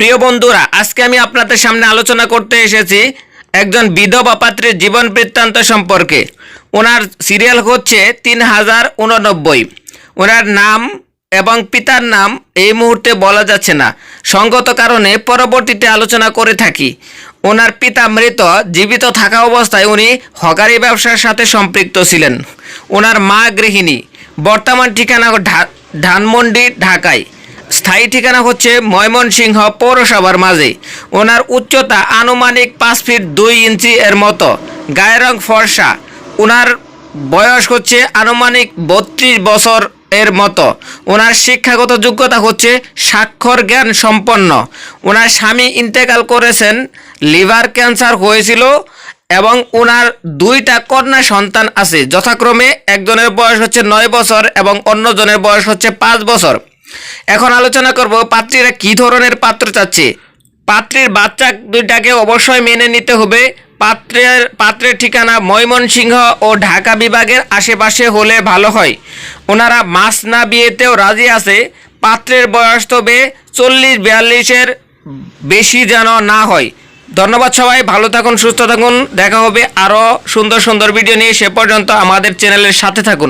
প্রিয় বন্ধুরা, আজকে আমি আপনাদের সামনে আলোচনা করতে এসেছি একজন বিধবা পাত্রের জীবন বৃত্তান্ত সম্পর্কে। ওনার সিরিয়াল হচ্ছে তিন হাজার উননব্বই ওনার নাম এবং পিতার নাম এই মুহূর্তে বলা যাচ্ছে না। সঙ্গত কারণে পরবর্তীতে আলোচনা করে থাকি। ওনার পিতা মৃত, জীবিত থাকা অবস্থায় উনি হকারি ব্যবসার সাথে সম্পৃক্ত ছিলেন। ওনার মা গৃহিণী। বর্তমান ঠিকানা ধানমন্ডি, ঢাকায়। স্থায়ী ঠিকানা হচ্ছে ময়মনসিংহ পৌরসভার মাঝে। ওনার উচ্চতা আনুমানিক পাঁচ ফিট দুই ইঞ্চি এর মতো। গায়ের রং ফর্সা। ওনার বয়স হচ্ছে আনুমানিক বত্রিশ বছর এর মতো। ওনার শিক্ষাগত যোগ্যতা হচ্ছে স্বাক্ষর জ্ঞান সম্পন্ন। ওনার স্বামী ইন্তেকাল করেছেন, লিভার ক্যান্সার হয়েছিল এবং ওনার দুইটা কন্যা সন্তান আছে। যথাক্রমে একজনের বয়স হচ্ছে নয় বছর এবং অন্যজনের বয়স হচ্ছে পাঁচ বছর। এখন আলোচনা করব পাত্রীরা কি ধরনের পাত্র চাচ্ছে। পাত্রীর বাচ্চা দুইটাকে অবশ্যই মেনে নিতে হবে। পাত্রের পাত্রের ঠিকানা ময়মনসিংহ ও ঢাকা বিভাগের আশেপাশে হলে ভালো হয়। ওনারা মাছ না বিয়েতেও রাজি আছে। পাত্রের বয়স তবে চল্লিশ বিয়াল্লিশের বেশি যেন না হয়। ধন্যবাদ সবাই, ভালো থাকুন, সুস্থ থাকুন। দেখা হবে আরও সুন্দর সুন্দর ভিডিও নিয়ে। সে পর্যন্ত আমাদের চ্যানেলের সাথে থাকুন।